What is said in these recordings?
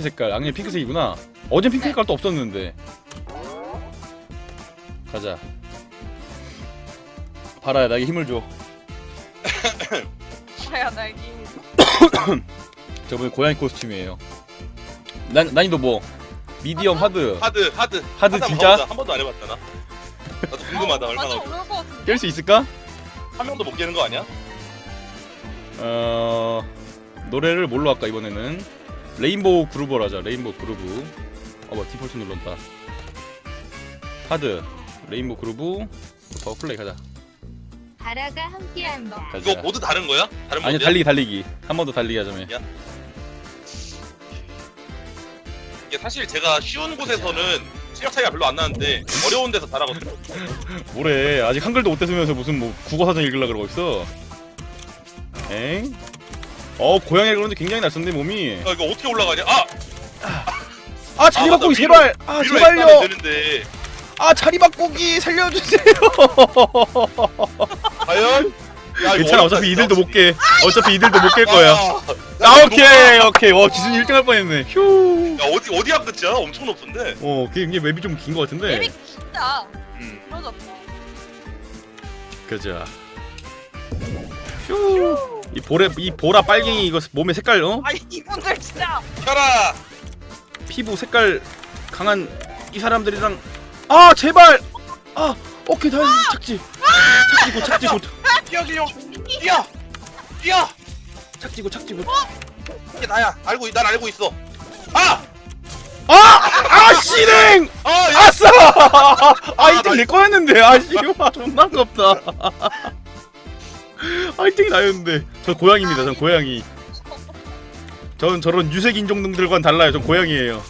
핑크 색깔 악녀 핑크색이구나 어젠 핑크 네. 색깔도 없었는데 가자 바라야 나에게 힘을 줘 아야 날기. 저번에 고양이 코스튬이에요 난, 난이도 뭐 미디엄 하드 하드 하드 하드 한번 진짜? 가보자. 한 번도 안 해봤잖아 나도 궁금하다 얼마나 맞아 어려울 것 같은데. 깰 수 있을까? 한 명도 못 깨는 거 아니야? 어... 노래를 뭘로 할까 이번에는 레인보우 그루버로 하자. 레인보우 그루브 어뭐 디폴트 눌렀다. 하드. 레인보우 그루브 더 플레이 가자. 바라가 함께한다. 가자 이거 모두 다른 거야? 다른 아니 모드야? 달리기 달리기. 한 번 더 달리기 하자면 이게 사실 제가 쉬운 곳에서는 실력 차이가 별로 안 나는데 어려운 데서 잘하거든요. 뭐래. 아직 한글도 못 쓰면서 무슨 뭐 국어사전 읽으려 그러고 있어. 엥? 어 고양이가 그런데 굉장히 날쌘데 몸이 야, 이거 어떻게 올라가냐? 아! 아 자리 아, 맞다. 바꾸기 위로- 제발 아 위로 제발요 했다면 되는데 아 자리 바꾸기 살려주세요 과연? 야, 이거 괜찮아 어렵다, 어차피 진짜, 이들도 확실히. 못깨 어차피 이들도 못깰 거야 아, 아 오케이 오케이 와 기준 1등 할 뻔했네 휴야 어디 어디야 끝이야? 엄청 높은데. 어, 그게 이게 맵이 좀긴것 같은데. 맵이 진짜 음. 그러졌다. 그자. 휴. 이 보라 이 보라 빨갱이 이거 몸의 색깔 어? 아 이분들 진짜. 켜라. 피부 색깔 강한 이 사람들이랑 아 제발 아 오케이 다시 착지 착지고 착지고 뛰어 기룡. 뛰어. 뛰어. 착지고 착지고 이게 나야. 알고 있- 난 알고 있어. 아! 아아 실행 아! 야! 아싸 아 1등 내 거였는데 아 씨발 존나 아깝다 아 1등이 나였는데. 저 고양이입니다 전 고양이. 전 저런 유색 인종들과는 달라요 전 고양이에요.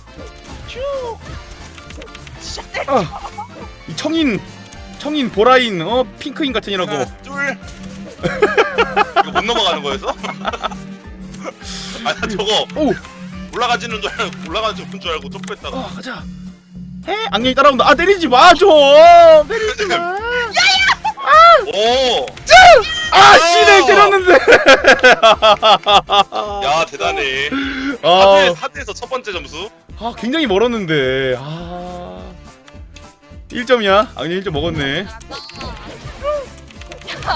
아, 이 청인 청인 보라인 어 핑크인 같은 이라고. 하나, 둘. 이거 못 넘어가는 거였어? 아, 나 저거 오! 올라가지는 줄 알고 올라가는 줄 알고 점프했다가. 어, 가자. 해? 악령이 따라온다. 아 때리지 마줘 때리지 마 아 오! 실행 때렸는데 야, 대단해. 아, 4대, 4대에서 첫 번째 점수. 아 굉장히 멀었는데 아 1점이야 악령 1점 먹었네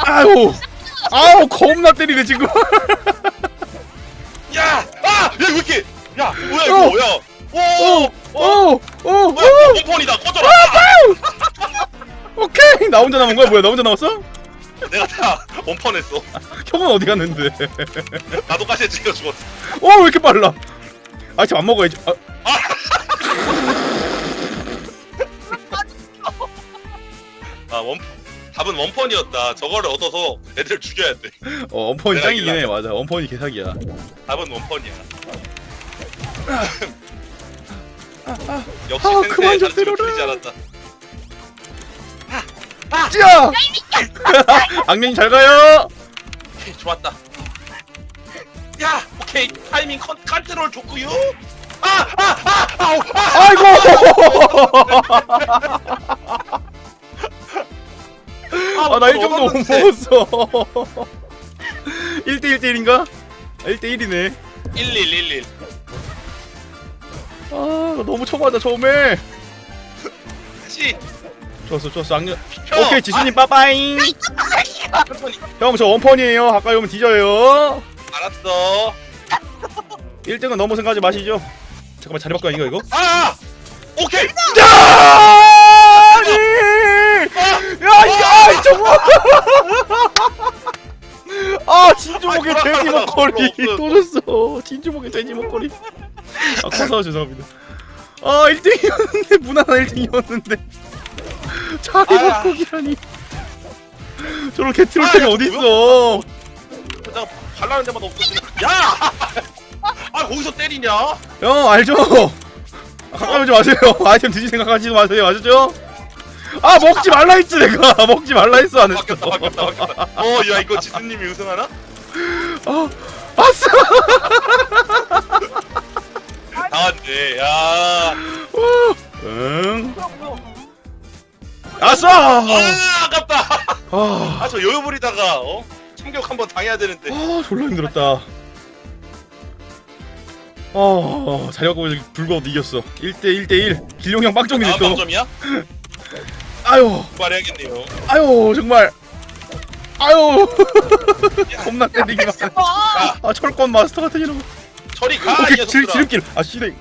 아유 아우 겁나 때리네 지금 야! 아! 야, 이거 왜 이렇게 야, 뭐야 이거 어. 뭐야? 오! 오! 오 오오 뭐야? 원펀이다. 꺼져라. 오케이 나 혼자 남은 거야 뭐야 나 혼자 남았어? 내가 다 원펀했어. 형은 어디 갔는데 나도 가시에 찍어 죽었어. 어 왜 이렇게 빨라 아 지금 안 먹어야지 아, 아, 원 답은 원펀이었다. 저거를 얻어서 애들 죽여야 돼. 어 원펀이 내가 짱이긴 해. 맞아 원펀이 개사기야 답은 원펀이야. 역시 아, 센세의 그만 좀 자존심을 때려라. 풀리지 않았다. 찌야 악령이 잘 가요 오케이, 좋았다. 야, 오케이 타이밍 컨, 컨트롤 좋고요. 아, 아, 아, 아우, 아. 아이고 아 나 1점 너무 먹었어 1대 1대1인가? 1대1이네 1111. 아 나 너무 초보하다 처음에 다시. 좋았어 좋았어 악령 형. 오케이 지수님 빠빠잉 아. 형저 원펀이에요 가까이 오면 뒤져요 알았어. 1등은 너무 생각하지 마시죠 잠깐만 자리 바꿔 이거 이거 아, 오케이. 야! 아니! 야, 이거, 아, 이 저거! 아, 진주목의 아, 돼지 목걸이. 또 줬어. 진주목의 돼지 목걸이. 아, 커서 죄송합니다. 아, 1등이었는데, 무난한 1등이었는데. 자리 아. 바꾸기라니. 저런 개트롤 아, 템이 야, 어딨어. 내가 발라는 데마다 없어지네. 야! 아, 거기서 때리냐? 형, 알죠? 아, 가까이 오지 마세요. 아이템 드실 생각하지 마세요. 아셨죠? 아, 먹지 말라 했지, 내가. 먹지 말라 했어, 안 했어. 바뀌었다, 바뀌었다, 바뀌었다. 어, 야, 이거 지수님이 우승하나? 아, 아싸! 당한데, 야. 아싸! 아, 아깝다. 아, 아, 저 여유 부리다가, 어? 참격 한번 당해야 되는데. 아, 졸라 힘들었다. 어 자리바꿔 불구하고 이겼어 1대 1대 1 길룡 형 빵점이네 다음 또 방점이야? 아유 말해야겠네요. 아유 정말 아유 겁나 때리기만. 와아 철권 마스터 같은 이런 거 저리 가. 이 오케이 녀석들아. 지름길 아 씨랭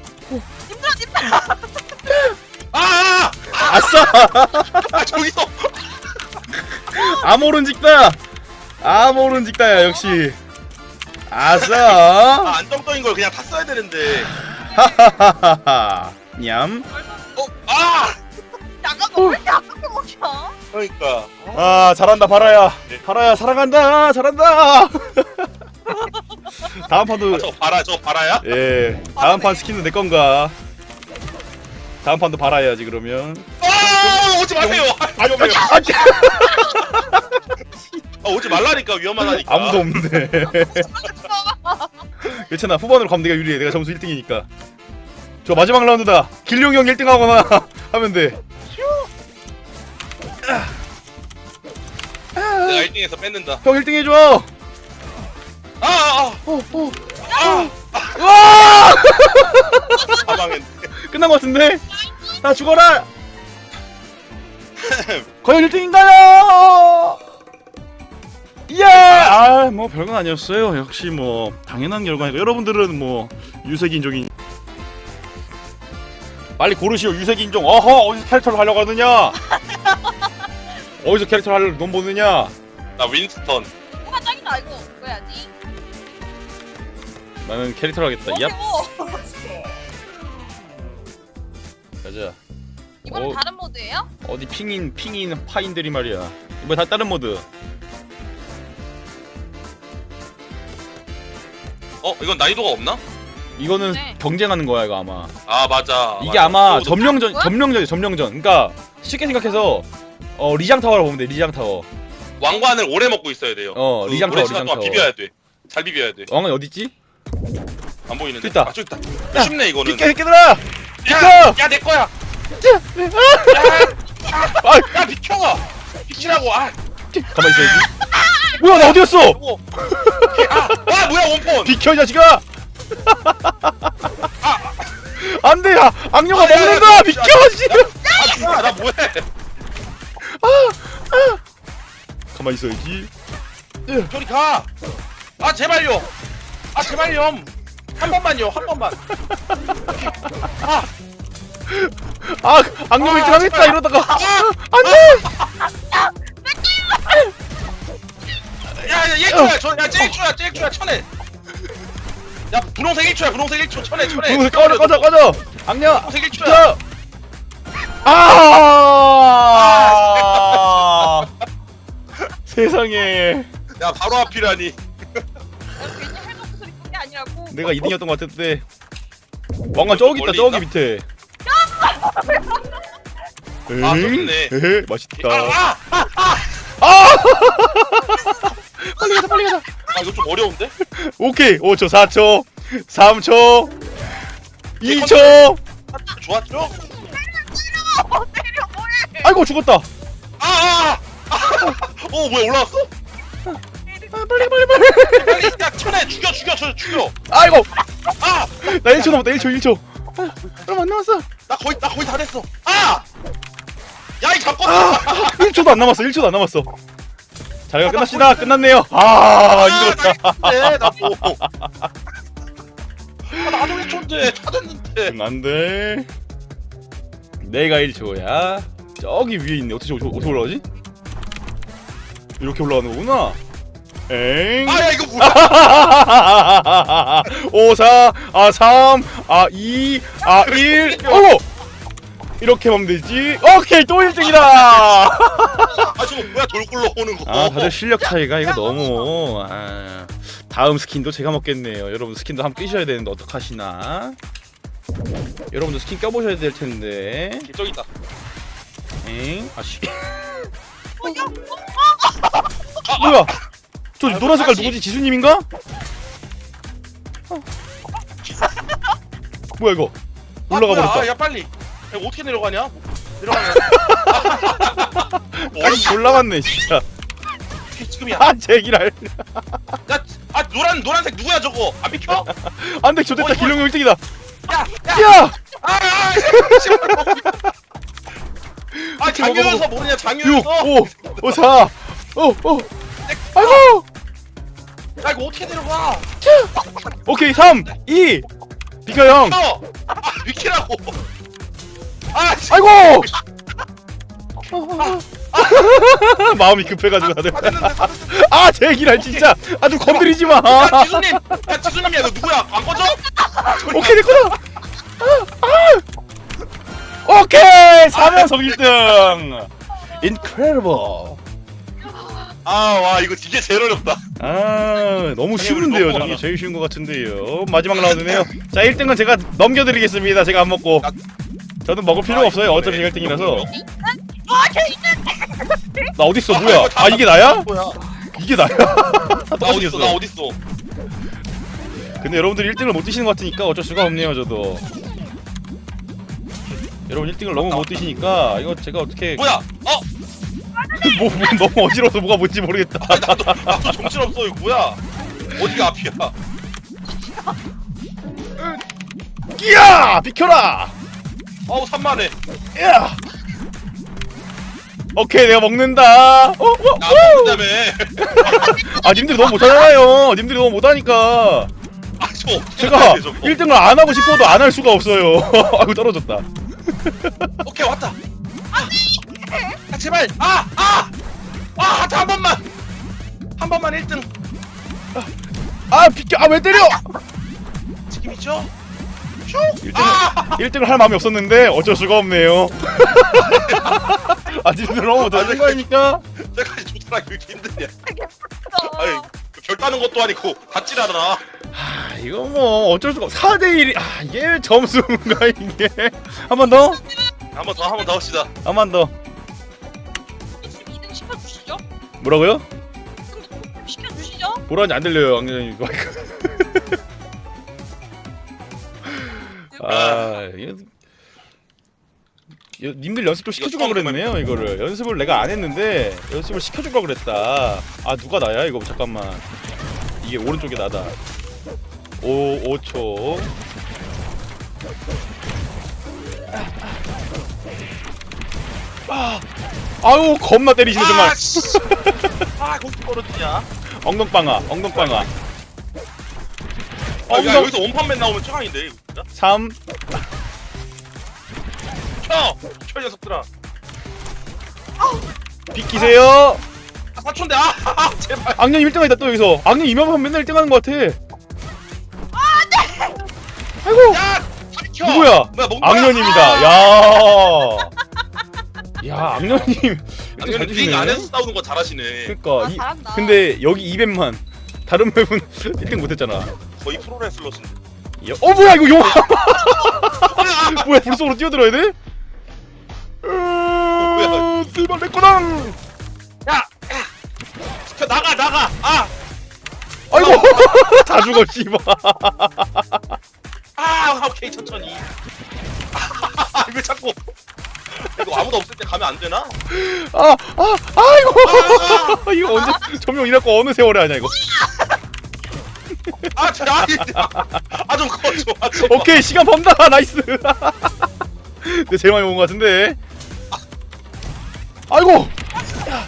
아, 아, 아 싸 아, 저기서. 아모른 직다 아모른 직다야 역시. 아, 아싸 안정적인 걸 그냥 탔어야 되는데. 하하하하 냠. 어, 아, 나가면 왜 이렇게 아깝게 먹혀 그러니까. 아 잘한다 바라야. 바라야 사랑한다. 잘한다. 다음 판도 아, 저 봐라, 저 봐라야. 예. 다음 판 스킨도 내 건가 다음 판도 바라야지 그러면. 아, 오지 마세요. 아, 위험해요. 아, 아, 아, 오지 말라니까 위험하다니까. 아무도 없네 괜찮아 후반으로 가면 내가 유리해. 내가 점수 1등이니까. 저 마지막 라운드다. 길룡이 형 1등 하거나 하면 돼. 내가 1등에서 뺏는다. 형 1등 해줘. 아, 아, 어, 어. 아, 와! 아, 사망했네. 끝난 것 같은데 나 죽어라 과연 1등인가요 예! 아, 뭐 별건 아니었어요. 역시 뭐 당연한 결과니까 여러분들은 뭐 유색 인종이 빨리 고르시오 유색 인종. 어허 어디서 캐릭터를 하려고 하느냐? 어디서 캐릭터를 하려고 돈 보느냐? 나 윈스턴. 뭐가 짱이다 이거 뭐야지 나는 캐릭터를 하겠다. 얍. 뭐 가자. 이거는 어. 다른 모드예요? 어디 핑인 핑인 파인들이 말이야. 이거 다 다른 모드. 어, 이건 난이도가 없나? 이거는 네. 경쟁하는 거야 이거 아마. 아, 맞아. 이게 맞아. 아마 어, 점령전 뭐야? 점령전이 점령전. 그러니까 쉽게 생각해서 어 리장 타워라고 보면 돼. 리장 타워. 왕관을 오래 먹고 있어야 돼요. 어, 그 리장 타워, 시간 리장 동안 타워. 비벼야 돼. 잘 비벼야 돼. 왕은 어디 있지? 안 보이는데. 있다. 아, 저기 있다. 쉽네 이거는. 비켜 비켜들아. 야! 야, 내 거야. 아, 야, 비켜. 비키라고. 아, 가만 있어야지. 뭐야 나 어디였어? 뭐. 아, 아, 뭐야 원폰. 비켜 이 자식아. 안돼 야 악녀가 아, 야, 야, 먹는다 야, 비켜 야, 씨. 아, 뭐야, 나 뭐해? 가만 있어야지. 저리 가. 아, 제발요. 아, 제발요. 한 번만요, 한 번만. 아, 아 악녀 아, 1등 하겠다 제발. 이러다가 아, 안돼. 야, 야, 1초야, 저, 야, 1초야, 1초야, 천에. 야, 분홍색 1초야, 분홍색 1초, 천에, 천에. 어, 꺼져 꺼져 꺼져. 악녀. 분홍색 1초야. 저. 아. 세상에. 야, 바로 앞이라니. 내가 2등이었던 것 같은데. 왕관 저기 있다 멀리 저기 있나? 밑에. 아, 있네. 에헤, 맛있다. 아, 아, 아, 아! 빨리 가자 빨리 가자. 아, 이거 좀 어려운데? 오케이 5초 4초 3초 2초 좋았죠? 어 때려 뭐해 아이고 죽었다 아, 아, 아. 어, 뭐야, 올라왔어? 아, 빨리 빨리 빨리 빨리, 야, 천에 죽여, 죽여, 저 죽여. 아이고 아, 나 1초 남았다 1초 1초 아, 얼마 안 남았어 나 거의, 나 거의 다 됐어. 아! 야, 이 잡고. 아 1초도 안 남았어 1초도 안 남았어 자리가 끝났시다 끝났네요 아 힘들었다 네, 나 뭐. 아, 나도 1초인데, 다 됐는데. 안 돼 내가 1초야 저기 위에 있네 어떻게 어떻게 어떻게 올라가지? 이렇게 올라가는 거구나 엥 아, 야, 이거 뭐야? 5, 4, 아, 3, 아, 2, 아, 1. 오! 이렇게 하면 되지. 오케이, 또 1등이다! 아, 저거 뭐야, 돌 굴러 오는 거. 아, 다들 실력 차이가 이거 너무. 아, 다음 스킨도 제가 먹겠네요. 여러분 스킨도 한번 끼셔야 되는데 어떡하시나? 여러분도 스킨 껴보셔야 될 텐데. 저기 있다. 엥? 아씨. 아, 뭐야? 저 아, 노란 색깔. 누구지? 지수님인가? 어. 뭐야 이거? 아, 올라가. 버렸다. 아, 야, 빨리. 야, 이거 어떻게 내려가냐? 내려가냐? 아니 올라갔네 진짜. 어떻게 지금이야? 아 제기랄. 야, 아, 노란 노란색 누구야 저거? 안 비켜? 안돼 어, 이거- 길룡 1등이다 야, 야, 야 아, 아, 아, 아, 장유여서 모르냐? 6 장유여서. 5 5 4 5 5 아이고 야 이거 어떻게 내려가? 오케이 3 2 비켜 형 어, 아, 비키라고. 아, 씨. 아이고 마음이 급해가지고 다들 다 됐는데, 다 됐는데. 아 제기랄 진짜 아 좀 건드리지 마 야, 지수님, 야, 지수님이야, 너 누구야? 안 꺼져? 오케이 됐구나 아, 아. 오케이 3연속 1등 incredible 아, 와, 이거 진짜 제일 어렵다. 아 너무 쉬운데요 너무 많아. 제일 쉬운 것 같은데요 마지막 라운드네요 자 1등은 제가 넘겨드리겠습니다 제가 안 먹고 저는 먹을 필요가 아, 없어요 이거 어차피 그래. 1등이라서 아, 나 어딨어 아, 뭐야 다아 이게 나야? 뭐야? 이게 나야? 나 어딨어? 나 어딨어? 근데 여러분들이 1등을 못 드시는 것 같으니까 어쩔 수가 없네요 저도 여러분 1등을 너무 못 드시니까 이거 제가 어떻게 뭐야? 어? 뭐, 뭐 너무 어지러워서 뭐가 뭔지 모르겠다 아, 나도 나도 정신없어. 이거 뭐야? 어디가 앞이야? 끼야 비켜라 어우 산만해. 야 오케이 내가 먹는다 어, 어, 나 어. 그다음에 아 님들이 너무 못하잖아요 님들이 너무 못하니까 아저 어떻게 제가 해야 돼, 저거? 1등을 안 하고 싶어도 안 할 수가 없어요 아이고 떨어졌다 오케이 왔다. 아 제발. 아 아. 아 하트 한 번만. 한 번만 1등. 아 비켜 아 왜 때려 지금 있죠? 1등을, 아! 1등을 할 마음이 없었는데 어쩔 수가 없네요 아 님들 너무 못하는 거 아닙니까? 내가 좋더라 이렇게 힘드냐. 거. 아이 결 따는 것도 아니고 닿질 않아. 아 이거 뭐 어쩔 수가 없 4대1이 아 이게 점수인가 이게 한 번 더? 한 번 더 한 번 더 합시다. 한번더 뭐라고요? 시켜주시죠. 뭐라는지 안 들려요 왕년이 아 이거 여- 님들 연습 좀 시켜주고 그랬네요 이거를. 연습을 내가 안 했는데 연습을 시켜주고 그랬다. 아 누가 나야 이거 잠깐만. 이게 오른쪽에 나다. 5 5초 아 아유 겁나 때리시네 정말 아, 씨. 아 떨어지냐? 엉덩방아 엉덩방아 아, 야 엉덩 여기서 원판맨 나오면 최강인데 이거 진짜. 3 켜! 켜 녀석들아. 비키세요 아 사촌데 아, 아 제발. 악년 1등 했다 또 여기서 악년 이명하면 맨날 1등 하는 것 같아 아이고 야! 켜! 누구야? 뭐야 아! 야. 야 악년님 1등 잘 악년이 링 안에서 싸우는 거 잘하시네. 그니까 아, 이, 잘한다. 근데 여기 200만 다른 맵은 1등 못했잖아 거의 프로레슬러신데. 야, 어 뭐야 이거 용 아, 뭐야 불 속으로 뛰어들어야 돼? 뭐야? 씨발 내 거다 야! 야! 켜 나가 나가. 아! 아이고 다 죽어 씨발 아 오케이 천천히. 아, 왜 자꾸 이거 아무도 없을 때 가면 안 되나? 아, 아, 아이고 이거 언제 점령 이랬고 어느 세월에 하냐 이거 아, 저, 아, 아좀 꺼줘. 아, 좀. 오케이 시간 범다 나이스 내 제일 많이 먹은 것 같은데 아이고 야,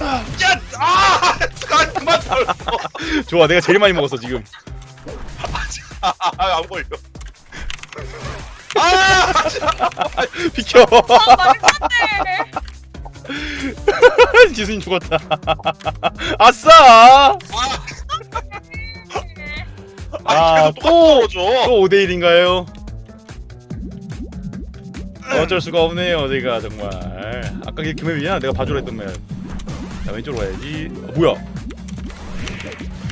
아, 아, 그만 털어. 좋아 내가 제일 많이 먹었어 지금 아, 아, 안 걸려. 아, 비켜. 아, 말도 안 돼. 지수님 죽었다. 아싸! 아, 아, 계속 또! 똑같이 또 떨어져. 5대 1인가요? 어쩔 수가 없네요 제가 정말. 아까 그게 금액이야 내가 봐주라 했던 맵. 자, 왼쪽으로 가야지. 아, 뭐야?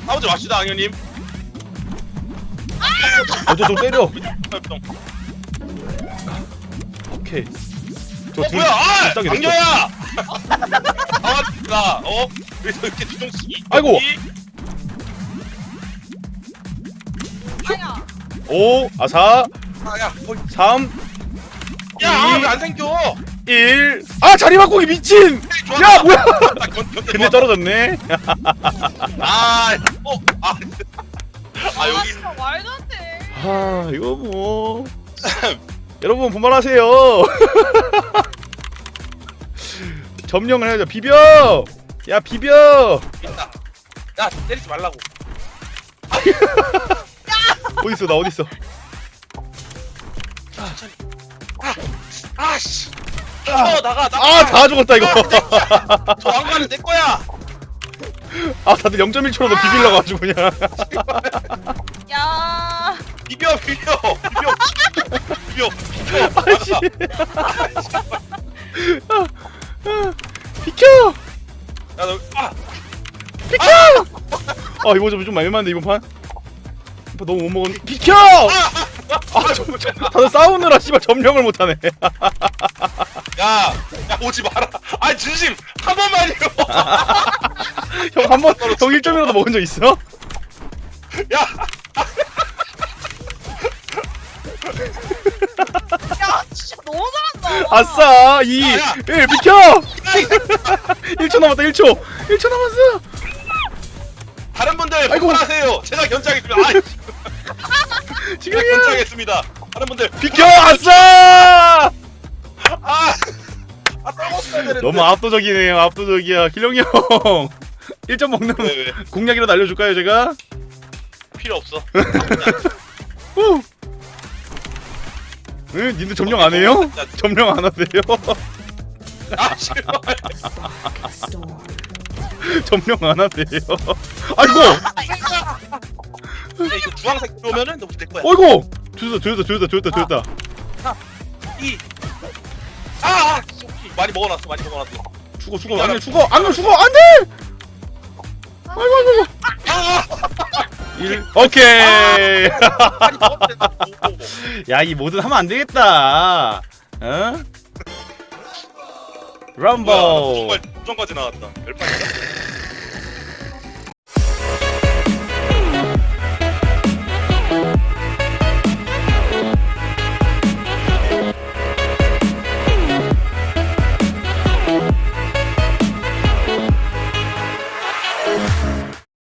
싸우지 맙시다, 악녀님. 어저 좀 때려. 어, 오케이 저 뭐야? 아, 됐죠? 악녀야. 아, 나, 어? 그래서 이렇게 뒤통수. 아이고. 아야. 5 아 4 아, 야, 어, 3 야, 왜안 생겨? 1 아 자리 바꾸기 미친 야 뭐야 아, 견, 견, 근데 떨어졌네 아, 어, 아, 아 여기 진짜 말도 안 돼. 아 이거 뭐 여러분 분발하세요 점령을 해야죠 비벼 야 비벼 있다. 야 때리지 말라고. 어딨어 나 어딨어 천천히. 아, 아, 씨. 나가, 나가. 아 다 죽었다 이거 저 왕관은 내 거야. 아 다들 0.1초라도 비빌려고 가지고 그냥 야. 비벼, 비벼, 비벼, 비벼, 비벼. 아이씨 비켜 야, 너, 아, 아 이거 좀, 좀 말만한데 이번 판? 이번 판 너무 못 먹었는데 비켜! 아 저, 저, 다들 싸우느라 씨발 점령을 못하네 야, 야 오지 마라. 아, 진심 한 번만요. 형 한번 형 1점이라도 먹은 적 있어? 야, 야, 진짜 너무 잘한다. 아싸 2 야, 야. 1 비켜! 야, 1초 남았다 1초 1초 남았어 다른 분들 아이고. 하세요. 제가 견제하겠습니다. 아, 제가 지금이야 견제하겠습니다. 다른 분들 비켜 아싸 아, 아 되는데. 너무 압도적이네요 압도적이야 기령이 형 1점 먹는 왜, 왜? 공략이라도 알려줄까요 제가? 필요 없어. 후. 응? 님들 점령 안 해요? 점령 안 하세요? 아, 씨발. 점령 안 하세요? 아이고! 야, 이거 주황색 오면은 너무 될 거야. 어이구! 조졌다 조졌다 조졌다 조졌다 조졌다 이. 아, 아. 많이 먹어놨어, 많이 먹어놨어. 죽어 죽어 안돼 죽어 안돼 죽어 안돼! 1 오케이. 아, 야이 모든 하면 안 되겠다. 어? 응? 럼보. 정말 정까지 나왔다. 열